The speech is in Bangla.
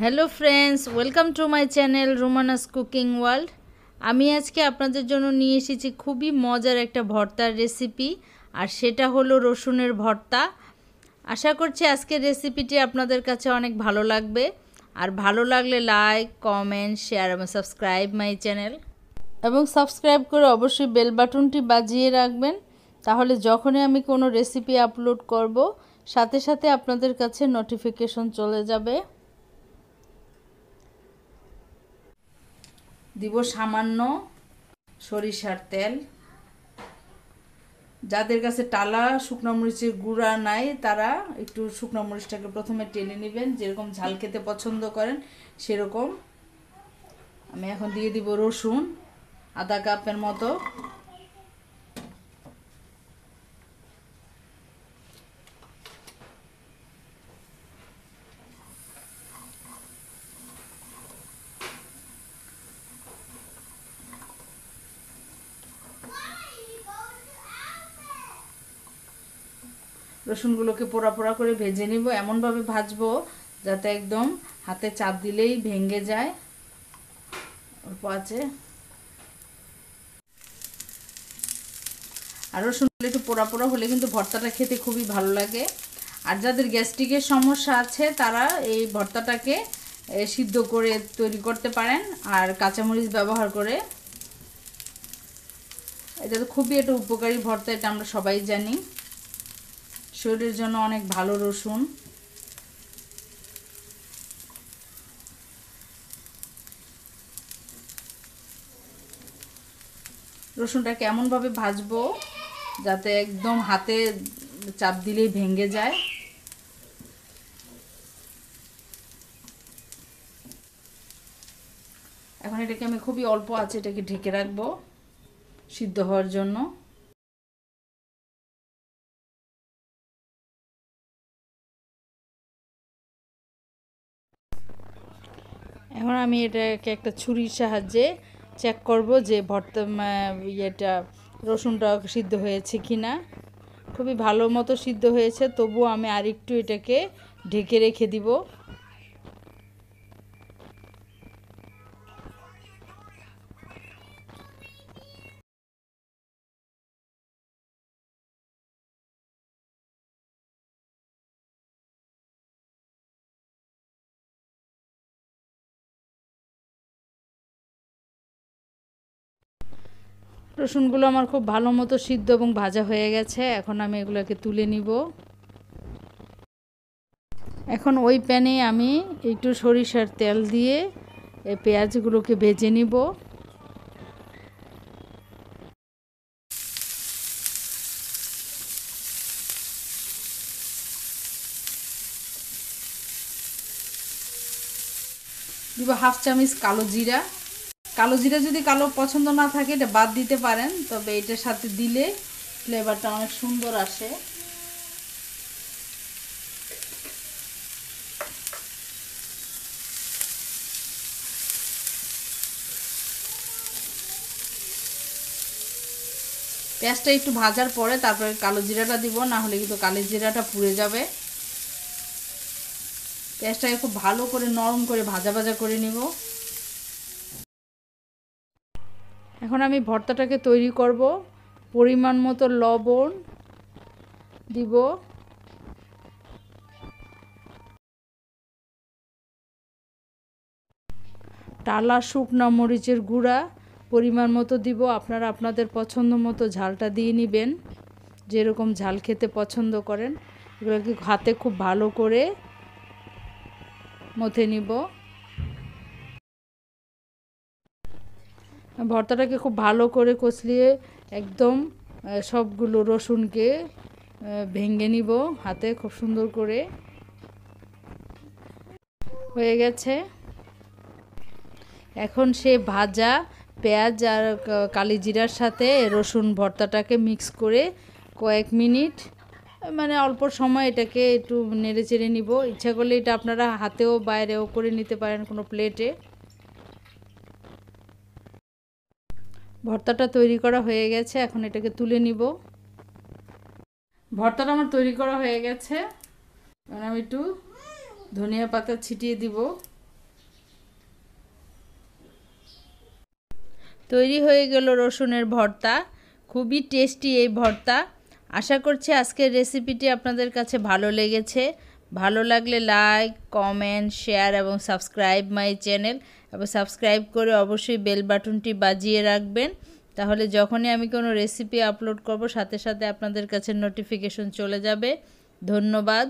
Hello friends welcome to my channel Romana's cooking world আমি আজকে আপনাদের জন্য নিয়ে এসেছি খুবই মজার একটা ভর্তার রেসিপি আর সেটা হলো রসুনের ভর্তা। আশা করছি আজকের রেসিপিটি আপনাদের কাছে অনেক ভালো লাগবে। আর ভালো লাগলে লাইক কমেন্ট শেয়ার এবং সাবস্ক্রাইব মাই চ্যানেল এবং সাবস্ক্রাইব করে অবশ্যই বেল বাটনটি বাজিয়ে রাখবেন। তাহলে যখনই আমি কোনো রেসিপি আপলোড করব, সাথে সাথে আপনাদের কাছে নোটিফিকেশন চলে যাবে। দিব সামান্য সরিষার তেল। যাদের কাছে টালা, শুকনো মরিচের গুঁড়া নাই, তারা একটু শুকনো মরিচটাকে প্রথমে টেনে নেবেন। যেরকম ঝাল খেতে পছন্দ করেন, সেরকম। আমি এখন দিয়ে দিব রসুন, আধা কাপের মতো। রসুনগুলোকে পোড়া পোড়া করে ভেজে নিব, এমনভাবে ভাজবো যাতে একদম হাতে চাপ দিলেই ভেঙে যায়। অল্প আছে। আর রসুনগুলো একটু পোড়া পোড়া হলে কিন্তু ভর্তাটা খেতে খুবই ভালো লাগে। আর যাদের গ্যাস্ট্রিকের সমস্যা আছে, তারা এই ভর্তাটাকে সিদ্ধ করে তৈরি করতে পারেন আর কাঁচামরিচ ব্যবহার করে। এটা তো খুবই একটা উপকারী ভর্তা, এটা আমরা সবাই জানি। শরীরের জন্য অনেক ভালো রসুন। রসুনটা কেমনভাবে ভাজবো যাতে একদম হাতে চাপ দিলেই ভেঙে যায়। এখন এটাকে আমি খুবই অল্প আছে, এটাকে ঢেকে রাখব সিদ্ধ হওয়ার জন্য। এখন আমি এটাকে একটা ছুরির সাহায্যে চেক করব যে ভর্তা ইয়েটা রসুনটা সিদ্ধ হয়েছে কি না খুবই ভালো মতো সিদ্ধ হয়েছে তবু আমি আরেকটু এটাকে ঢেকে রেখে দিব। রসুনগুলো আমার খুব ভালো মতো সিদ্ধ এবং ভাজা হয়ে গেছে। এখন আমি এগুলোকে তুলে নিব। এখন ওই প্যানে আমি একটু সরিষার তেল দিয়ে এই পেঁয়াজগুলোকে ভেজে নিব। দিব হাফ চামচ কালো জিরা। কালো জিরা যদি কালো পছন্দ না থাকে, এটা বাদ দিতে পারেন, তবে এটার সাথে দিলে ফ্লেভারটা অনেক সুন্দর আসে। পেঁয়াজটা একটু ভাজার পরে তারপরে কালো জিরাটা দিব, না হলে কিন্তু কালো জিরাটা পুড়ে যাবে। পেঁয়াজটাকে খুব ভালো করে নরম করে ভাজা ভাজা করে নিব। এখন আমি ভর্তাটাকে তৈরি করব। পরিমাণ মতো লবণ দিব। টালা শুকনা মরিচের গুঁড়া পরিমাণ মতো দিব। আপনারা আপনাদের পছন্দ মতো ঝালটা দিয়ে নেবেন। যেরকম ঝাল খেতে পছন্দ করেন। এগুলোকে হাতে খুব ভালো করে মথে নিব। ভর্তাটাকে খুব ভালো করে কষলিয়ে একদম সবগুলো রসুনকে ভেঙে নিব হাতে খুব সুন্দর করে। হয়ে গেছে। এখন সে ভাজা পেঁয়াজ আর কালি জিরার সাথে রসুন ভর্তাটাকে মিক্স করে কয়েক মিনিট মানে অল্প সময় এটাকে একটু নেড়ে চেড়ে নিব। ইচ্ছা করলে এটা আপনারা হাতেও বাইরেও করে নিতে পারেন কোনো প্লেটে। ভর্তাটা তৈরি করা হয়ে গেছে, এখন এটাকে তুলে নিব। ভর্তাটা আমার তৈরি করা হয়ে গেছে। এখন আমি একটু ধনিয়া পাতা ছিটিয়ে দিব। তৈরি হয়ে গেল রসুনের ভর্তা। খুবই টেস্টি এই ভর্তা। আশা করছি আজকের রেসিপিটি আপনাদের কাছে ভালো লেগেছে। ভালো লাগলে লাইক কমেন্ট শেয়ার এবং সাবস্ক্রাইব মাই চ্যানেল এবং সাবস্ক্রাইব করে অবশ্যই বেল বাটনটি বাজিয়ে রাখবেন। তাহলে যখনই আমি কোনো রেসিপি আপলোড করব, সাথে সাথে আপনাদের কাছে নোটিফিকেশন চলে যাবে। ধন্যবাদ।